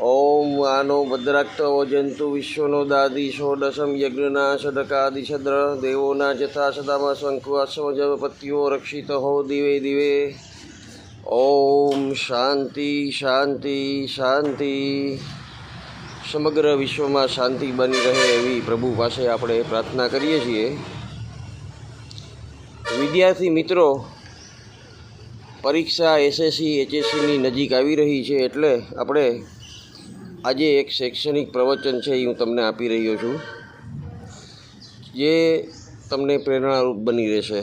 ઓમ આનો ભદ્રાક્તો જંતુ વિશ્વનો દાદી, ષોડશમ યજ્ઞના ષડકાદિશદ્ર દેવોના જથા સદામાં શંકુ અશ્વજપત્યો રક્ષિત હો દિવે દિવે. ઓમ શાંતિ શાંતિ શાંતિ. સમગ્ર વિશ્વમાં શાંતિ બની રહે એવી પ્રભુ પાસે આપણે પ્રાર્થના કરીએ છીએ. વિદ્યાર્થી મિત્રો, પરીક્ષા એસએસસી, એચએસસીની નજીક આવી રહી છે એટલે આપણે આજે એક શૈક્ષણિક પ્રવચન છે એ હું તમને આપી રહ્યો છું, જે તમને પ્રેરણારૂપ બની રહેશે.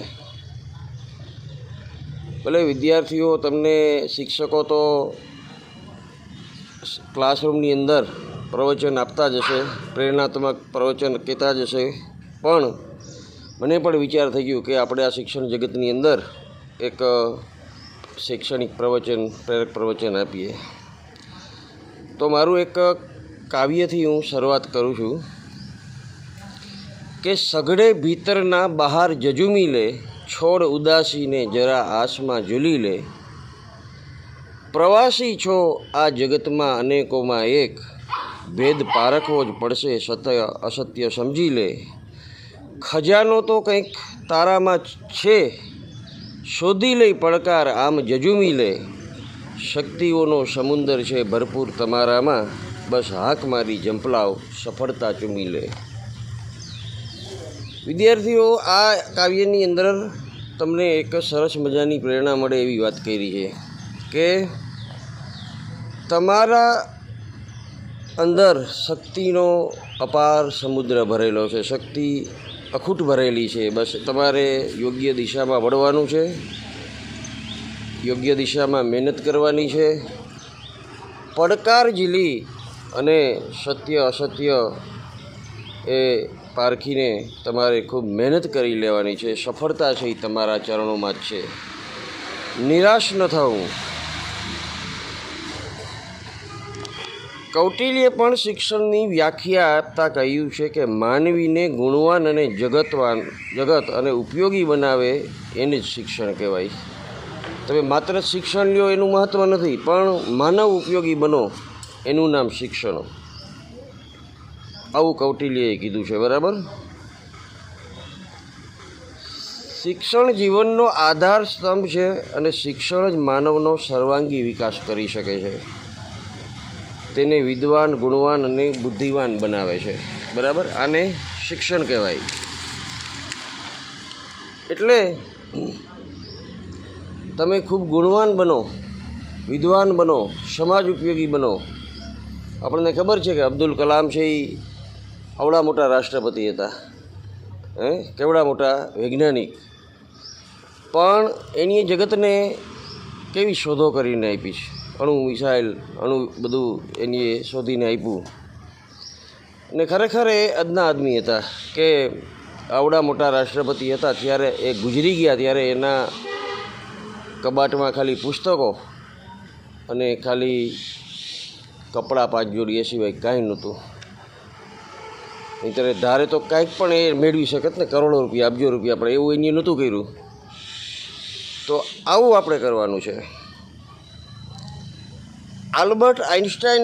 ભલે વિદ્યાર્થીઓ તમને, શિક્ષકો તો ક્લાસરૂમની અંદર પ્રવચન આપતા જ હશે, પ્રેરણાત્મક પ્રવચન કહેતા જ હશે, પણ મને પણ વિચાર થઈ ગયો કે આપણે આ શિક્ષણ જગતની અંદર એક શૈક્ષણિક પ્રવચન, પ્રેરક પ્રવચન આપીએ. તો મારું એક કાવ્યથી હું શરૂઆત કરું છું કે સઘળે ભીતરના બહાર જજુમી લે, છોડ ઉદાસીને જરા આસમાં ઝૂલી લે. પ્રવાસી છો આ જગતમાં અનેકોમાં એક, ભેદ પારખવો જ પડશે સત્ય અસત્ય સમજી લે. ખજાનો તો કંઈક તારામાં છે, શોધી લઈ પડકાર આમ જજુમી લે. શક્તિઓનો સમુંદર છે ભરપૂર તમારામાં. બસ હાક મારી જંપલાવ સફળતા ચૂમી લે. વિદ્યાર્થીઓ, આ કાવ્યની અંદર તમને એક સરસ મજાની પ્રેરણા મળે એવી વાત કરી છે કે તમારા અંદર શક્તિનો અપાર સમુદ્ર ભરેલો છે. શક્તિ અખૂટ ભરેલી છે. બસ તમારે યોગ્ય દિશામાં વળવાનું છે. યોગ્ય દિશામાં મહેનત કરવાની છે. પડકાર ઝીલી અને સત્ય અસત્ય એ પારખીને તમારે ખૂબ મહેનત કરી લેવાની છે. સફળતા છે એ તમારા ચરણોમાં જ છે. નિરાશ ન થવું કૌટિલ્યે પણ શિક્ષણની વ્યાખ્યા આપતા કહ્યું છે કે માનવીને ગુણવાન અને જગતવાન, જગત અને ઉપયોગી બનાવે એને જ શિક્ષણ કહેવાય. તમે માત્ર શિક્ષણ લ્યો એનું મહત્ત્વ નથી, પણ માનવ ઉપયોગી બનો. એનું નામ શિક્ષણ. આવું કૌટિલ્યએ કીધું છે, બરાબર? શિક્ષણ જીવનનો આધાર સ્તંભ છે અને શિક્ષણ જ માનવનો સર્વાંગી વિકાસ કરી શકે છે. તેને વિદ્વાન, ગુણવાન અને બુદ્ધિવાન બનાવે છે, બરાબર? આને શિક્ષણ કહેવાય. એટલે તમે ખૂબ ગુણવાન બનો, વિદ્વાન બનો, સમાજ ઉપયોગી બનો. આપણને ખબર છે કે અબ્દુલ કલામ છે એ આવડા મોટા રાષ્ટ્રપતિ હતા, હે? કેવડા મોટા વૈજ્ઞાનિક. પણ એની જગતને કેવી શોધો કરીને આપી છે? અણુ મિસાઇલ, અણુ બધું એની શોધીને આપ્યું. ને ખરેખર એ અદના આદમી હતા કે આવડા મોટા રાષ્ટ્રપતિ હતા, ત્યારે એ ગુજરી ગયા, ત્યારે એના કબાટમાં ખાલી પુસ્તકો અને ખાલી કપડાં પાંચ જોડી એ સિવાય કાંઈ નહોતું. નહીંતર ધારે તો કાંઈક પણ એ મેળવી શકત ને કરોડો રૂપિયા અબજો રૂપિયા, પણ એવું એની નહોતું કર્યું. તો આવું આપણે કરવાનું છે. આલ્બર્ટ આઇન્સ્ટાઈન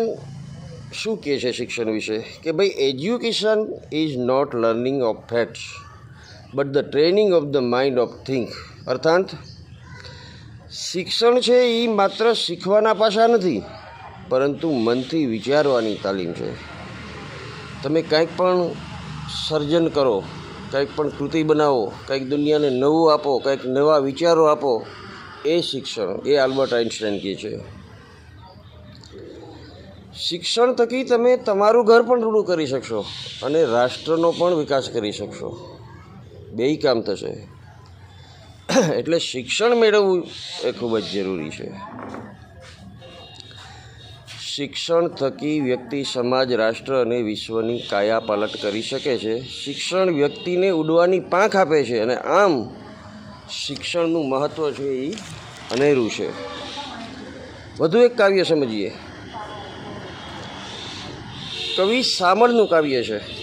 શું કહે છે શિક્ષણ વિશે? કે ભાઈ education is not learning of facts but the training of the mind of think અર્થાત શિક્ષણ છે એ માત્ર શીખવાના પાસા નથી, પરંતુ મનથી વિચારવાની તાલીમ છે. તમે કંઈક પણ સર્જન કરો, કંઈક પણ કૃતિ બનાવો, કંઈક દુનિયાને નવું આપો, કંઈક નવા વિચારો આપો, એ શિક્ષણ, એ આલ્બર્ટ આઇન્સ્ટાઈન કહે છે. શિક્ષણ થકી તમે તમારું ઘર પણ રૂડું કરી શકશો અને રાષ્ટ્રનો પણ વિકાસ કરી શકશો. બેય કામ થશે. એટલે શિક્ષણ મેળવવું એ ખૂબ જ જરૂરી છે. શિક્ષણ થકી વ્યક્તિ સમાજ, રાષ્ટ્ર અને વિશ્વની કાયા પાલટ કરી શકે છે. શિક્ષણ વ્યક્તિને ઉડવાની પાંખ આપે છે અને આમ શિક્ષણનું મહત્ત્વ છે એ અનેરું છે. વધુ એક કાવ્ય સમજીએ. કવિ સામળનું કાવ્ય છે.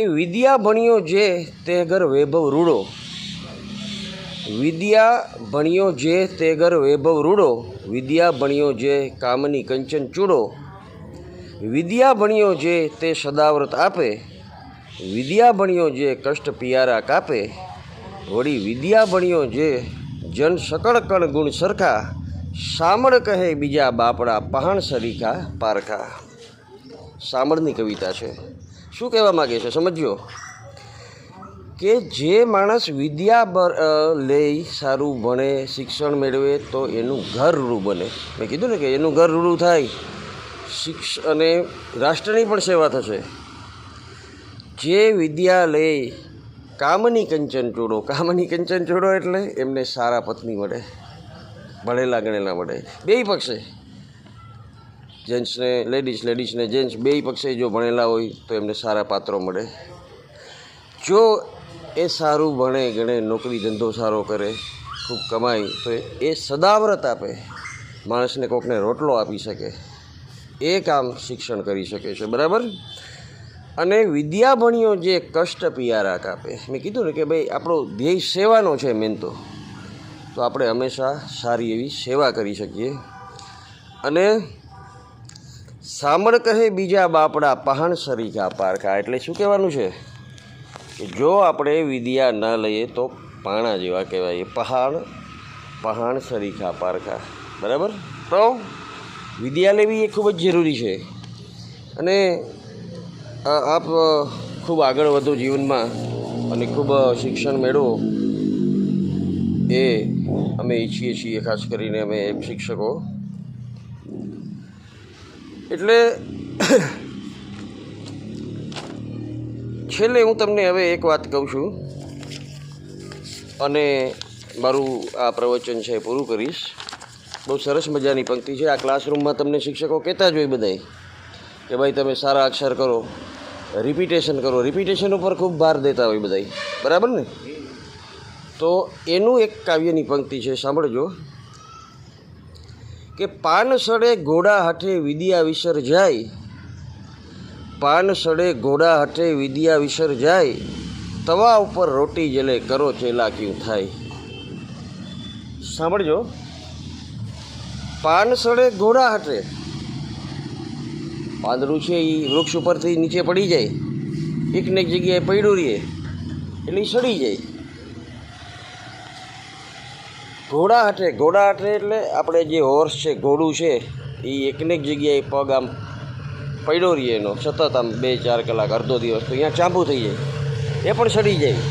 કે વિદ્યા ભણ્યો જે તે ઘર વૈભવ રૂડો. વિદ્યા ભણ્યો જે તે ઘર વૈભવ રૂડો. વિદ્યા ભણ્યો જે કામની કંચન ચૂડો. વિદ્યા ભણ્યો જે તે સદાવ્રત આપે. વિદ્યા ભણ્યો જે કષ્ટ પિયારા કાપે. વળી વિદ્યા ભણ્યો જે જન સકળ કણ ગુણ સરખા. સામળ કહે બીજા બાપડા પહાણ સરીખા પારખા. સામળની કવિતા છે. શું કહેવા માગે છે? સમજ્યો? કે જે માણસ વિદ્યા લે સારું ભણે, શિક્ષણ મેળવે તો એનું ઘર રૂ બને. મેં કીધું ને કે એનું ઘર રૂ થાય. શિક્ષ, અને રાષ્ટ્રની પણ સેવા થશે. જે વિદ્યા લે કામની કંચન ચોડો કામની કંચન ચોડો એટલે એમને સારા પત્ની મળે, ભણેલા ગણેલા મળે. બેય પક્ષે જેન્ટ્સને, લેડીઝ, લેડીઝને જેન્ટ્સ બેય પક્ષે જો ભણેલા હોય તો એમને સારા પાત્રો મળે. જો એ સારું ભણે, ગણે, નોકરી ધંધો સારો કરે, ખૂબ કમાય, તો એ સદાવ્રત આપે. માણસને કોકને રોટલો આપી શકે. એ કામ શિક્ષણ કરી શકે છે, બરાબર? અને વિદ્યા ભણ્યો જે કષ્ટ પિયારા કાપે. મેં કીધું ને કે ભાઈ, આપણો ધ્યેય સેવાનો છે મેન તો. તો આપણે હંમેશા સારી એવી સેવા કરી શકીએ. અને સામળ કહે બીજા બાપડા પહાણ સરીખા પારખા. એટલે શું કહેવાનું છે? કે જો આપણે વિદ્યા ન લઈએ તો પાણા જેવા કહેવાય. પહાણ પહાણ સરીખા પારખા. બરાબર? તો વિદ્યા લેવી એ ખૂબ જ જરૂરી છે. અને આપ ખૂબ આગળ વધો જીવનમાં અને ખૂબ શિક્ષણ મેળવો. એ અમે ઈચ્છીએ છીએ, ખાસ કરીને અમે શિક્ષકો. એટલે છેલ્લે હું તમને હવે એક વાત કહું છું અને મારું આ પ્રવચન છે એ પૂરું કરીશ. બહુ સરસ મજાની પંક્તિ છે. આ ક્લાસરૂમમાં તમને શિક્ષકો કહેતા જ હોય બધાય કે ભાઈ તમે સારા અક્ષર કરો, રિપીટેશન કરો. રિપીટેશન ઉપર ખૂબ ભાર દેતા હોય બધાય. બરાબર ને? તો એનું એક કાવ્યની પંક્તિ છે. સાંભળજો. કે પાન સડે ઘોડા હાથે વિદ્યા વિસર જાય? પાન સડે ઘોડા હાથે વિદ્યા વિસર જાય? તવા ઉપર રોટી જલે કરો ચેલા ક્યું થાય? સાંભળજો. પાન સડે ઘોડા હાથે. પાંદડું છે એ વૃક્ષ ઉપરથી નીચે પડી જાય. એકને એક જગ્યાએ પડ્યું રહીએ એટલે સડી જાય. ઘોડા હાથે ઘોડા હાટે એટલે આપણે જે હોર્સ છે, ઘોડું છે એ એકને એક જગ્યાએ પગ આમ પડ્યો રહીએ એનો. સતત આમ બે ચાર કલાક, અડધો દિવસ તો અહીંયા ચાંપુ થઈ જાય. એ પણ સડી જાય.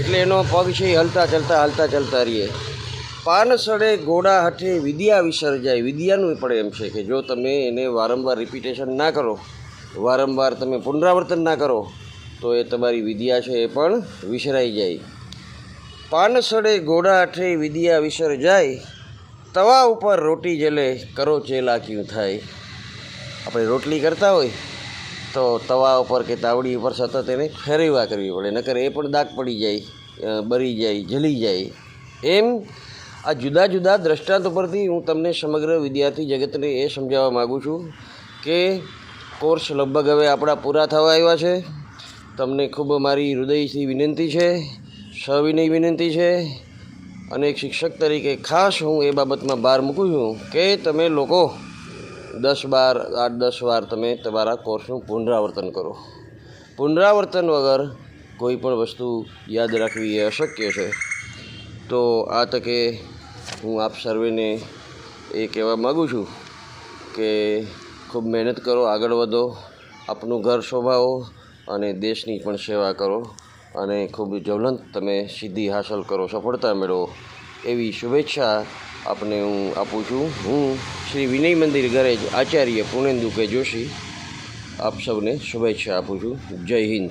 એટલે એનો પગ છે એ હલતા ચલતા હલતા ચલતા રહીએ. પાન સડે ઘોડા હાથે વિદ્યા વિસર્જાય. વિદ્યાનું પણ એમ છે કે જો તમે એને વારંવાર રિપીટેશન ના કરો, વારંવાર તમે પુનરાવર્તન ના કરો, તો એ તમારી વિદ્યા છે એ પણ વિસરાઈ જાય. પાન ગોડા હાથે વિદ્યા વિસર જાય, તવા ઉપર રોટી જલે, કરો ચેલા ક્યું થાય. આપણે રોટલી કરતા હોય, તો તવા ઉપર કે તાવડી ઉપર સતત એને ફેરવ્યા કરવી પડે, નકર એ પણ દાગ પડી જાય બરી જાય, જલી જાય. એમ આ જુદા જુદા દ્રષ્ટાંત ઉપરથી હું તમને સમગ્ર વિદ્યાર્થી જગતને એ સમજાવવા માગું છું કે કોર્સ લગભગ હવે આપણા પૂરા થવા આવ્યા છે. તમને ખૂબ મારી હૃદયથી વિનંતી છે. સવિનય વિનંતી છે અને એક શિક્ષક તરીકે ખાસ હું એ બાબતમાં ભાર મૂકું છું કે તમે લોકો દસ બાર, આઠ, દસ વાર તમે તમારા કોર્સનું પુનરાવર્તન કરો. પુનરાવર્તન વગર કોઈ પણ વસ્તુ યાદ રાખવી એ અશક્ય છે. તો આ તકે હું આપ સર્વેને એ કહેવા માગું છું કે ખૂબ મહેનત કરો, આગળ વધો, આપનું ઘર શોભાવો અને દેશની પણ સેવા કરો. અને ખૂબ જ્વલંત તમે સિદ્ધિ હાંસલ કરો, સફળતા મેળવો. એવી શુભેચ્છા આપને હું આપું છું. હું શ્રી વિનય મંદિર ગરેજ આચાર્ય પૂર્ણેન્દુ કે જોશી. આપ સૌને શુભેચ્છા આપું છું. જય હિન્દ.